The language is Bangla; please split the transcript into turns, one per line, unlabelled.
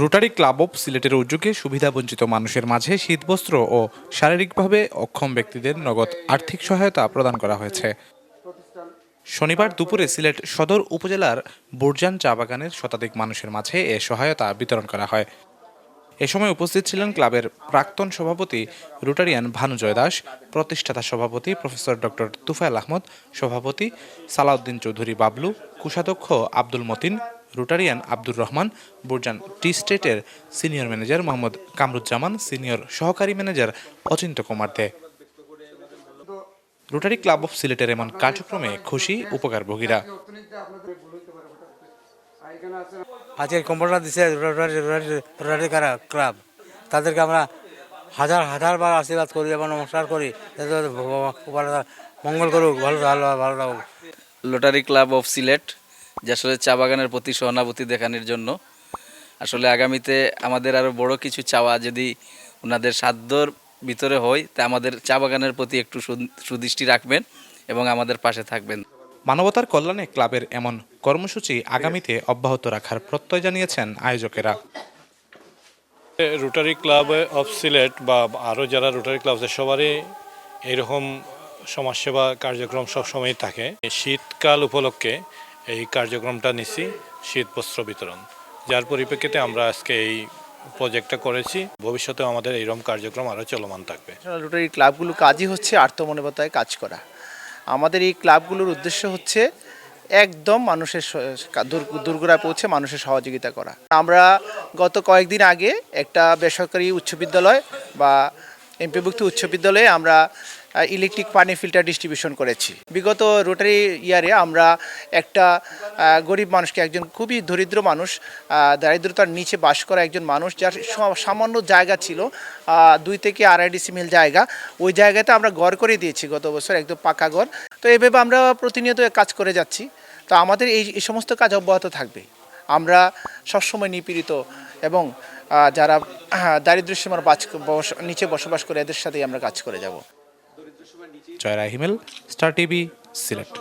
রোটারি ক্লাব অফ সিলেটের উদ্যোগে সুবিধাবঞ্চিত মানুষের মাঝে শীতবস্ত্র ও শারীরিকভাবে অক্ষম ব্যক্তিদের নগদ আর্থিক সহায়তা প্রদান করা হয়েছে। শনিবার দুপুরে সিলেট সদর উপজেলার বুরজান চা বাগানের শতাধিক মানুষের মাঝে এ সহায়তা বিতরণ করা হয়। এ সময় উপস্থিত ছিলেন ক্লাবের প্রাক্তন সভাপতি রোটারিয়ান ভানুজয় দাস, প্রতিষ্ঠাতা সভাপতি প্রফেসর ডক্টর তুফাইল আহমদ, সভাপতি সালাউদ্দিন চৌধুরী বাবলু, কোষাধ্যক্ষ আব্দুল মতিন রোটারিয়ান আব্দুর রহমান বুরজান টি স্টেটের senior manager Mohammad Kamruzzaman senior সহকারী manager Achinta Kumar Dey. Rotary club of সিলেটের এমন কার্যক্রমে খুশি উপকারভোগীরা।
আজকের কম্পিউটার দিচ্ছে রোটারি রোটারি রোটারি কারা ক্লাব। তাদেরকে আমরা হাজার হাজার বার আশীর্বাদ করি এবং নমস্কার করি। মঙ্গল করুক ভালো ভালো ভালো থাকুক।
Rotary club of Sylhet. যে আসলে চা বাগানের প্রতি সহানুভূতি দেখানোর জন্য। আসলে আগামীতে আমাদের আরও বড় কিছু চাওয়া যদি ওনাদের সাধ্যর ভিতরে হয় তা আমাদের চা বাগানের প্রতি একটু সুদৃষ্টি রাখবেন এবং আমাদের পাশে থাকবেন।
মানবতার কল্যাণে ক্লাবের এমন কর্মসূচি আগামীতে অব্যাহত রাখার প্রত্যয় জানিয়েছেন আয়োজকেরা।
রোটারি ক্লাব অফ সিলেট বা আরও যারা রোটারি ক্লাব আছে সবারই এইরকম সমাজসেবা কার্যক্রম সবসময় থাকে। শীতকাল উপলক্ষে এই কার্যক্রমটা নিছি শীত বস্ত্র বিতরণ। যার পরিপ্রেক্ষিতে আমরা আজকে এই প্রজেক্টটা করেছি। ভবিষ্যতে আমাদের এইরকম কার্যক্রম আরও চলমান থাকবে।
রোটারি ক্লাবগুলো কাজই হচ্ছে আত্মমনিবতায় কাজ করা। আমাদের এই ক্লাবগুলোর উদ্দেশ্য হচ্ছে একদম মানুষের দুর্গরায় পৌঁছে মানুষের সহযোগিতা করা। আমরা গত কয়েকদিন আগে একটা বেসরকারি উচ্চ বিদ্যালয় বা এমপিভুক্ত উচ্চ বিদ্যালয়ে আমরা ইলেকট্রিক পানি ফিল্টার ডিস্ট্রিবিউশন করেছি। বিগত রোটারি ইয়ারে আমরা একটা গরিব মানুষকে, একজন খুবই দরিদ্র মানুষ দারিদ্রতার নিচে বাস করা একজন মানুষ, যার সামান্য জায়গা ছিল দুই থেকে আড়াই ডিসিমিল জায়গা, ওই জায়গাতে আমরা ঘর করে দিয়েছি গত বছর একদম পাকা ঘর তো এভাবে আমরা প্রতিনিয়ত কাজ করে যাচ্ছি। তো আমাদের এই সমস্ত কাজ অব্যাহত থাকবে। আমরা সবসময় নিপীড়িত এবং যারা দারিদ্র্যসীমার বাস, নিচে বসবাস করে এদের সাথেই আমরা কাজ করে যাব।
Joy Himel, star TV select